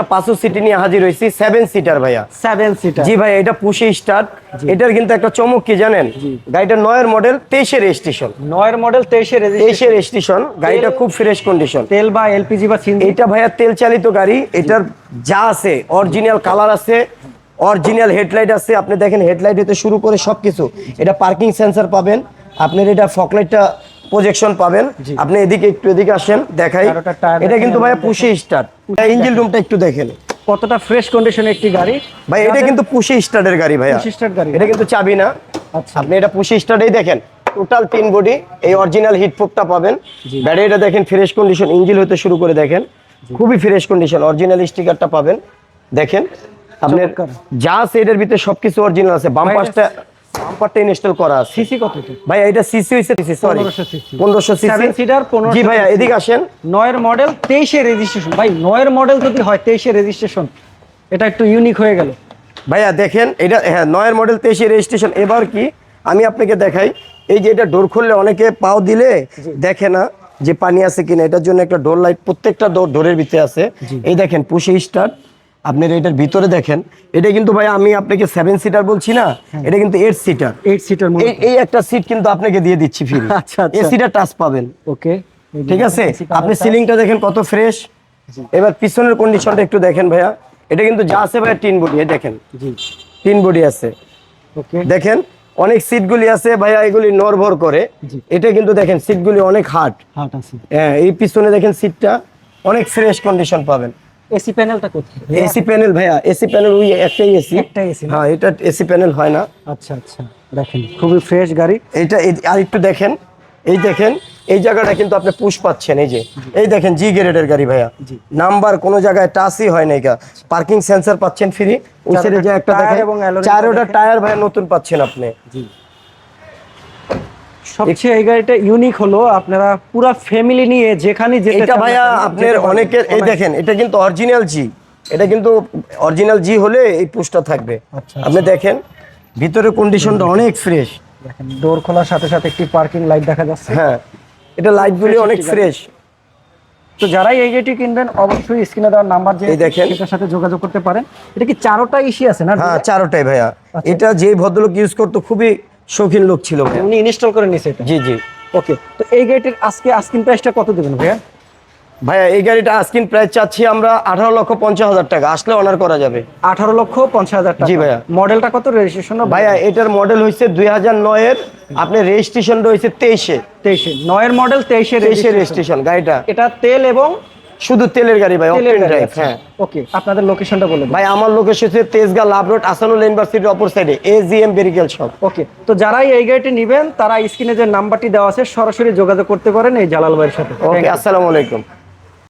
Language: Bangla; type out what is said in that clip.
একটা পাঁচশো সিটি নিয়ে হাজির হয়েছি সেভেন সিটার ভাইয়া। সেভেন সিটার জি ভাই এটা পুষে স্টার্ট এটার কিন্তু একটা চমক কি জানেন? গাড়িটা নয়ের মডেল তেইশে রেজিস্ট্রেশন নয়ের মডেল তেইশে রেজিস্ট্রেশন তেইশে রেজিস্ট্রেশন গাড়িটা খুব ফ্রেশ কন্ডিশন তেল বা এলপিজি বা এটা ভাইয়া তেল চালিত গাড়ি এটার যা আছে অরিজিনাল কালার আছে অরিজিনাল হেডলাইট আছে। আপনি দেখেন হেডলাইট হতে শুরু করে সবকিছু। এটা পার্কিং সেন্সর পাবেন। আপনার এটা ফকলাইটটা প্রজেকশন পাবেন। আপনি এদিকে একটু এদিকে আসেন দেখাই। এটা কিন্তু ভাইয়া পুষে স্টার্ট। ইঞ্জিন রুমটা একটু দেখেন। কতটা ফ্রেশ কন্ডিশনে একটি গাড়ি। ভাই এটা কিন্তু পুষে স্টার্টের গাড়ি ভাইয়া। Push start গাড়ি। এটা কিন্তু চাবি না। আচ্ছা। আপনি এটা পুষে স্টার্টেই দেখেন। টোটাল তিন বডি এই অরিজিনাল হিট প্রুফটা পাবেন। ব্যাটারিটা দেখেন ফ্রেশ কন্ডিশন ইঞ্জিন হতে শুরু করে দেখেন। খুবই ফ্রেশ কন্ডিশন অরিজিনাল স্টিকারটা পাবেন। দেখেন আপনার যা এটার ভিতরে সবকিছু অরিজিনাল আছে। বাম্পারটা বাম্পারটা ইনস্টল করা আছে। সিসি কত? ভাই এটা সিসি হইছে sorry 1500 cc 1500 CC Seven seater, 1500 জি ভাইয়া এদিকে আসেন। নয়ের মডেল তেইশে রেজিস্ট্রেশন ভাই নয়ের মডেল যদি হয় তেইশে রেজিস্ট্রেশন এটা একটু ইউনিক হয়ে গেল। ভাইয়া দেখেন এটা হ্যাঁ নয়ের মডেল তেইশে রেজিস্ট্রেশন এবার কি আমি আপনাকে দেখাই এই যে এটা ডোর খুললে অনেকে পাও দিলে দেখে না যে পানি আছে কিনা। এটার জন্য একটা ডোর লাইট প্রত্যেকটা ডোর ডোরের ভিতরে আছে। এই দেখেন পুষে স্টার্ট আপনার এটার ভিতরে দেখেন এটা কিন্তু ভাই আমি আপনাকে সেভেন সিটার বলছি না এটা কিন্তু এইট সিটার এইট সিটার এই এই একটা সিট কিন্তু আপনাকে দিয়ে দিচ্ছি ফ্রি আচ্ছা, আচ্ছা। এই সিটার টাচ পাবেন। ওকে ঠিক আছে? আপনি সিলিংটা দেখেন কত ফ্রেশ এবার পিছনের কন্ডিশনটা একটু দেখেন ভাইয়া। এটা কিন্তু যা আছে ভাইয়া টিন বডি দেখেন। জি। তিন বডি আছে। ওকে দেখেন অনেক সিটগুলি আছে ভাইয়া এগুলি নরভর করে। এটা কিন্তু দেখেন সিটগুলি অনেক হার্ড হাট আছে। হ্যাঁ এই পিছনে দেখেন সিটটা অনেক ফ্রেশ কন্ডিশন পাবেন। এসি প্যানেলটা কোথায়? এসি প্যানেল ভাইয়া এসি প্যানেল ওই একটাই এসি একটাই না? হ্যাঁ এটা এসি প্যানেল হয় না। আচ্ছা আচ্ছা দেখেন খুবই ফ্রেশ গাড়ি। এই- আর একটু দেখেন এই দেখেন এই জায়গাটা কিন্তু আপনি পুশ পাচ্ছেন এই যে। এই দেখেন জি গ্রেডের গাড়ি ভাইয়া। নাম্বার কোনো জায়গায় টাচই হয় না এটা পার্কিং সেন্সর পাচ্ছেন ফ্রি ওই সাইডে যে একটা দেখেন চারোটা টায়ার ভাইয়া নতুন পাচ্ছেন আপনি। জি। সবচেয়ে এই গাড়িটা ইউনিক হলো আপনারা পুরো ফ্যামিলি নিয়ে যেখানে যেতে এটা ভাইয়া আপনার অনেকের এই দেখেন এটা কিন্তু অরিজিনাল জি এটা কিন্তু অরিজিনাল জি হলে এই পুশটা থাকবে। আচ্ছা, আপনি দেখেন ভিতরের কন্ডিশনটা অনেক ফ্রেশ দেখেন ডোর খোলার সাথে সাথে একটি পার্কিং লাইট দেখা যাচ্ছে। হ্যাঁ এটা লাইটগুলি অনেক ফ্রেশ তো যারাই এই গাড়িটি কিনবেন অবশ্যই স্ক্রিনে দেওয়ার নাম্বার যে দেখেন। সেটার সাথে যোগাযোগ করতে পারেন। এটা কি চারোটা ইসি আছে না হ্যাঁ চারোটাই ভাইয়া। আচ্ছা। এটা যে ভদ্রলোক ইউজ করতো খুবই শৌখিন লোক ছিল ভাইয়া। উনি ইনস্টল করে নিছে এটা। জি জি। ওকে তো এই গাড়িটির আজকে আস্কিন প্রাইসটা কত দেবেন ভাইয়া? ভাইয়া এই গাড়িটা আস্কিন প্রাইস চাচ্ছি আমরা আঠারো লক্ষ পঞ্চাশ হাজার টাকা। আসলে অনার করা যাবে। আঠারো লক্ষ পঞ্চাশ হাজার টাকা। জি ভাইয়া। মডেলটা কত রেজিস্ট্রেশন ভাইয়া এটার মডেল হয়েছে দুই হাজার নয়ের। আপনার রেজিস্ট্রেশনটা হয়েছে তেইশে। তেইশে। নয়ের মডেল তেইশে তেইশে রেজিস্ট্রেশন রেজিস্ট্রেশন গাড়িটা। এটা তেল এবং শুধু তেলের গাড়ি ভাই অকটেন ড্রাইভ হ্যাঁ। ওকে আপনাদের লোকেশনটা বলুন ভাই আমার লোকেশন হচ্ছে তেজগাঁ লাভ রোড আসানুল ইউনিভার্সিটির অপর সাইডে এজিএম বেরিকেল শপ ওকে তো যারাই এই গাড়িটি নেবেন তারা স্ক্রিনে যে নাম্বারটি দেওয়া আছে সরাসরি যোগাযোগ করতে পারেন এই জালাল ভাইয়ের সাথে। ওকে আসসালামু আলাইকুম।